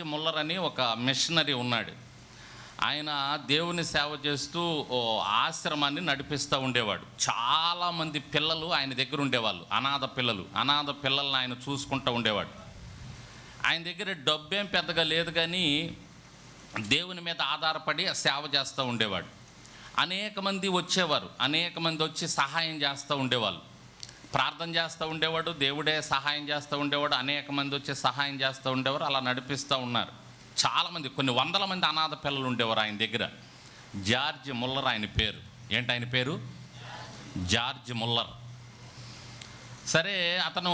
George Muller అని ఒక machinery ఉన్నాడు. ఆయన దేవుని సేవ చేస్తూ ఓ ఆశ్రమాన్ని నడిపిస్తూ ఉండేవాడు. చాలామంది పిల్లలు ఆయన దగ్గర ఉండేవాళ్ళు. అనాథ పిల్లలు. అనాథ పిల్లల్ని ఆయన చూసుకుంటూ ఉండేవాడు. ఆయన దగ్గర డబ్బేం పెద్దగా లేదు కానీ దేవుని మీద ఆధారపడి సేవ చేస్తూ ఉండేవాడు. అనేక మంది వచ్చేవారు. అనేక మంది వచ్చి సహాయం చేస్తూ ఉండేవాళ్ళు. ప్రార్థన చేస్తూ ఉండేవాడు దేవుడే సహాయం చేస్తూ ఉండేవాడు అనేక మంది వచ్చి సహాయం చేస్తూ ఉండేవారు అలా నడిపిస్తూ ఉన్నారు. చాలామంది కొన్ని వందల మంది అనాథ పిల్లలు ఉండేవారు ఆయన దగ్గర. జార్జ్ ముల్లర్ ఆయన పేరు. ఏంటి ఆయన పేరు? George Muller. సరే అతను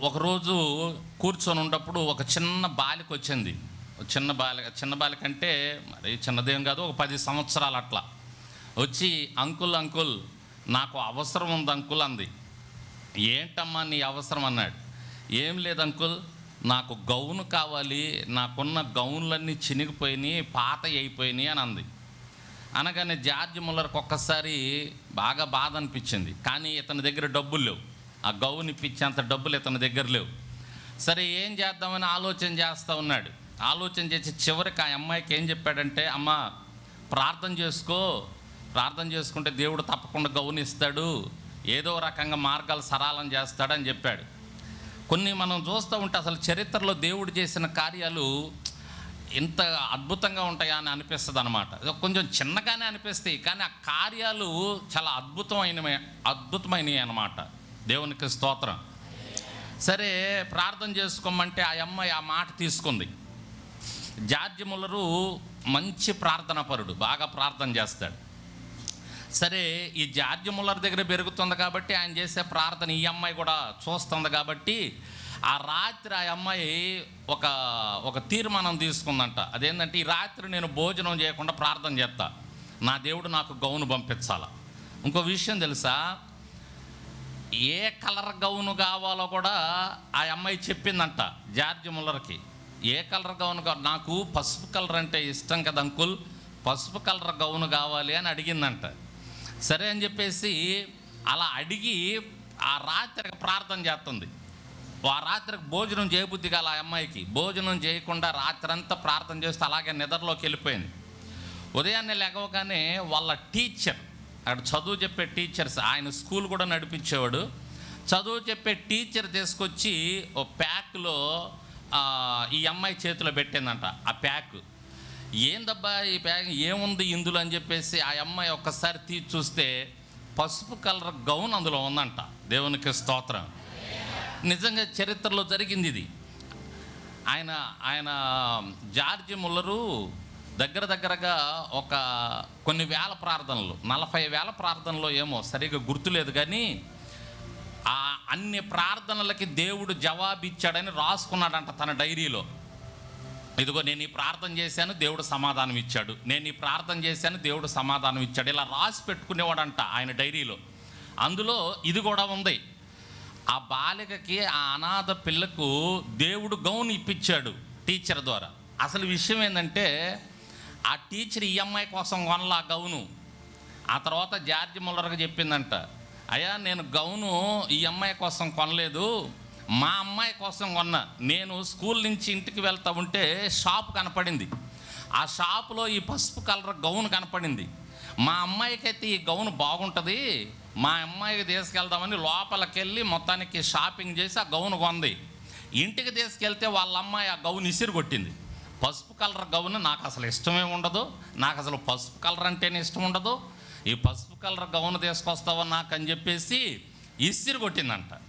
ఒకరోజు కూర్చొని ఉన్నప్పుడు ఒక చిన్న బాలిక వచ్చింది. చిన్న బాలిక చిన్న బాలిక అంటే మరి చిన్నదేం కాదు ఒక పది సంవత్సరాలు అట్లా. వచ్చి అంకుల్ అంకుల్ నాకు అవసరం ఉంది అంకుల్ అంది. ఏంటమ్మా నీ అవసరం అన్నాడు. ఏం లేదు అంకుల్ నాకు గౌను కావాలి నాకున్న గౌన్లన్నీ చినిగిపోయినాయి పాత అయిపోయినాయి అని అంది. అనగానే జార్జ్ ముల్లర్కి ఒక్కసారి బాగా బాధ అనిపించింది. కానీ ఇతని దగ్గర డబ్బులు లేవు. ఆ గౌన్ ఇప్పించేంత డబ్బులు ఇతని దగ్గర లేవు. సరే ఏం చేద్దామని ఆలోచన చేస్తూ ఉన్నాడు. ఆలోచన చేసి చివరికి ఆ అమ్మాయికి ఏం చెప్పాడంటే అమ్మ ప్రార్థన చేసుకో. ప్రార్థన చేసుకుంటే దేవుడు తప్పకుండా గౌన్ ఇస్తాడు. ఏదో రకంగా మార్గాలు సరళం చేస్తాడని చెప్పాడు. కొన్ని మనం చూస్తూ ఉంటే అసలు చరిత్రలో దేవుడు చేసిన కార్యాలు ఇంత అద్భుతంగా ఉంటాయా అని అనిపిస్తుంది అనమాట కొంచెం చిన్నగానే అనిపిస్తాయి కానీ ఆ కార్యాలు చాలా అద్భుతమైనవి అద్భుతమైనవి అనమాట దేవునికి స్తోత్రం. సరే ప్రార్థన చేసుకోమంటే ఆ అమ్మాయి ఆ మాట తీసుకుంది. జార్జి ముల్లరు మంచి ప్రార్థన పరుడు బాగా ప్రార్థన చేస్తాడు. సరే ఈ జార్జ్ ముల్లర్ దగ్గర పెరుగుతుంది కాబట్టి ఆయన చేసే ప్రార్థన ఈ అమ్మాయి కూడా చూస్తుంది కాబట్టి ఆ రాత్రి ఆ అమ్మాయి ఒక ఒక తీర్మానం తీసుకుందంట. అదేంటంటే ఈ రాత్రి నేను భోజనం చేయకుండా ప్రార్థన చేస్తా. నా దేవుడు నాకు గౌను పంపించాల. ఇంకో విషయం తెలుసా? ఏ కలర్ గౌను కావాలో కూడా ఆ అమ్మాయి చెప్పిందంట జార్జి ముల్లర్కి. ఏ కలర్ గౌను కావాలి నాకు పసుపు కలర్ అంటే ఇష్టం కదా అంకుల్. పసుపు కలర్ గౌను కావాలి అని అడిగిందంట. సరే అని చెప్పేసి అలా అడిగి ఆ రాత్రికి ప్రార్థన చేస్తుంది. ఆ రాత్రికి భోజనం చేయబుద్ధి కాల ఆ అమ్మాయికి. భోజనం చేయకుండా రాత్రంతా ప్రార్థన చేస్తే అలాగే నిద్రలోకి వెళ్ళిపోయింది. ఉదయాన్నే లేవగానే వాళ్ళ టీచర్ అక్కడ చదువు చెప్పే టీచర్స్ ఆయన స్కూల్ కూడా నడిపించేవాడు. చదువు చెప్పే టీచర్ తీసుకొచ్చి ఓ ప్యాక్లో ఈ అమ్మాయి చేతిలో పెట్టిందంట. ఆ ప్యాక్ ఏందబ్బా ఈ ప్యాక్ ఏముంది ఇందులో అని చెప్పేసి ఆ అమ్మాయి ఒక్కసారి తీసి చూస్తే పసుపు కలర్ గౌన్ అందులో ఉందంట. దేవునికి స్తోత్రం. నిజంగా చరిత్రలో జరిగింది ఇది. ఆయన ఆయన జార్జి ముల్లరు దగ్గర దగ్గరగా ఒక కొన్ని వేల ప్రార్థనలు నలభై వేల ప్రార్థనలు ఏమో సరిగ్గా గుర్తులేదు కానీ ఆ అన్ని ప్రార్థనలకి దేవుడు జవాబిచ్చాడని రాసుకున్నాడంట తన డైరీలో. ఇదిగో నేను ఈ ప్రార్థన చేశాను దేవుడు సమాధానం ఇచ్చాడు. నేను ఈ ప్రార్థన చేశాను దేవుడు సమాధానం ఇచ్చాడు. ఇలా రాసి పెట్టుకునేవాడంట ఆయన డైరీలో. అందులో ఇది కూడా ఉంది. ఆ బాలికకి ఆ అనాథ పిల్లకు దేవుడు గౌన్ ఇప్పించాడు టీచర్ ద్వారా. అసలు విషయం ఏంటంటే ఆ టీచర్ ఈ అమ్మాయి కోసం కొనలా గౌను. ఆ తర్వాత జార్జి ముల్లర్గా చెప్పిందంట అయ్యా నేను గౌను ఈ అమ్మాయి కోసం కొనలేదు. మా అమ్మాయి కోసం కొన్న నేను స్కూల్ నుంచి ఇంటికి వెళ్తా ఉంటే షాప్ కనపడింది. ఆ షాపులో ఈ పసుపు కలర్ గౌన్ కనపడింది. మా అమ్మాయికైతే ఈ గౌన్ బాగుంటుంది. మా అమ్మాయికి తీసుకెళ్దామని లోపలికెళ్ళి మొత్తానికి షాపింగ్ చేసి ఆ గౌన్ కొంది. ఇంటికి తీసుకెళ్తే వాళ్ళ అమ్మాయి ఆ గౌన్ ఇసిరి కొట్టింది. పసుపు కలర్ గౌన్ నాకు అసలు ఇష్టమే ఉండదు. నాకు అసలు పసుపు కలర్ అంటేనే ఇష్టం ఉండదు. ఈ పసుపు కలర్ గౌన్ తీసుకొస్తావా నాకు అని చెప్పేసి ఇసిరి కొట్టిందంట.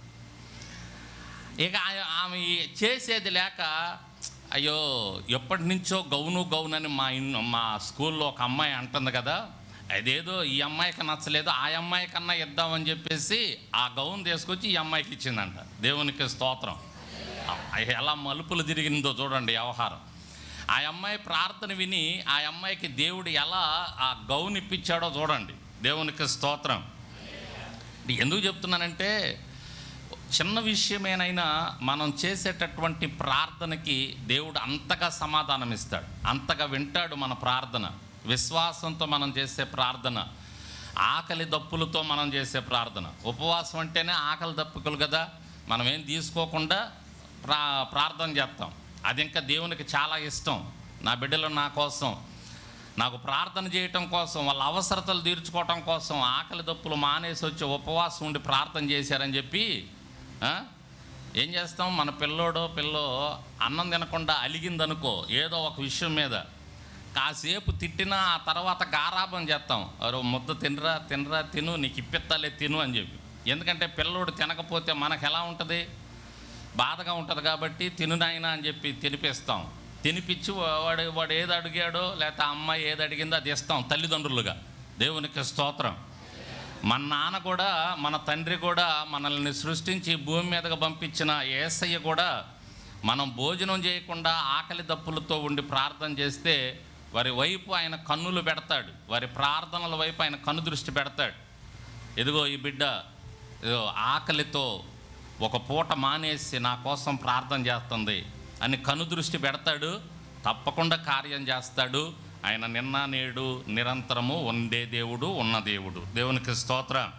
ఇక ఆమె చేసేది లేక అయ్యో ఎప్పటి నుంచో గౌను గౌను అని మా ఇన్ మా స్కూల్లో ఒక అమ్మాయి అంటుంది కదా అదేదో ఈ అమ్మాయికి నచ్చలేదు ఆ అమ్మాయి కన్నా ఇద్దామని చెప్పేసి ఆ గౌన్ తీసుకొచ్చి ఈ అమ్మాయికి ఇచ్చిందంట. దేవునికి స్తోత్రం. ఎలా మలుపులు తిరిగిందో చూడండి వ్యవహారం. ఆ అమ్మాయి ప్రార్థన విని ఆ అమ్మాయికి దేవుడు ఎలా ఆ గౌన్ ఇప్పించాడో చూడండి. దేవునికి స్తోత్రం. ఎందుకు చెప్తున్నానంటే చిన్న విషయమేనైనా మనం చేసేటటువంటి ప్రార్థనకి దేవుడు అంతగా సమాధానం ఇస్తాడు అంతగా వింటాడు మన ప్రార్థన. విశ్వాసంతో మనం చేసే ప్రార్థన. ఆకలి దప్పులతో మనం చేసే ప్రార్థన. ఉపవాసం అంటేనే ఆకలి దప్పుకులు కదా. మనం ఏం తీసుకోకుండా ప్రా ప్రార్థన చేస్తాం. అది ఇంకా దేవునికి చాలా ఇష్టం. నా బిడ్డలు నా కోసం. నాకు ప్రార్థన చేయటం కోసం వాళ్ళ అవసరతలు తీర్చుకోవటం కోసం ఆకలి దప్పులు మానేసి వచ్చి ఉపవాసం ఉండి ప్రార్థన చేశారని చెప్పి ఏం చేస్తాం? మన పిల్లోడో పిల్లో అన్నం తినకుండా అలిగిందనుకో ఏదో ఒక విషయం మీద. కాసేపు తిట్టినా ఆ తర్వాత గారాబం చేస్తాం. అరే ముద్ద తినరా తినరా తిను నీకు ఇప్పిస్తాలే తిను అని చెప్పి. ఎందుకంటే పిల్లోడు తినకపోతే మనకు ఎలా ఉంటుంది? బాధగా ఉంటుంది కాబట్టి తిను నాయనా అని చెప్పి తినిపిస్తాం. తినిపించి వాడు వాడు ఏది అడిగాడో లేకపోతే అమ్మాయి ఏది అడిగిందో అది ఇస్తాం తల్లిదండ్రులుగా. దేవునికి స్తోత్రం. మన నాన్న కూడా మన తండ్రి కూడా మనల్ని సృష్టించి భూమి మీదకు పంపించిన ఏసయ్య కూడా మనం భోజనం చేయకుండా ఆకలి దప్పులతో ఉండి ప్రార్థన చేస్తే వారి వైపు ఆయన కన్నులు పెడతాడు. వారి ప్రార్థనల వైపు ఆయన కన్ను దృష్టి పెడతాడు. ఇదిగో ఈ బిడ్డ ఇదిగో ఆకలితో ఒక పూట మానేసి నా కోసం ప్రార్థన చేస్తుంది అని కను దృష్టి పెడతాడు. తప్పకుండా కార్యం చేస్తాడు. ఆయన నిన్న నేడు నిరంతరము ఉండే దేవుడు ఉన్న దేవుడు. దేవునికి స్తోత్రం.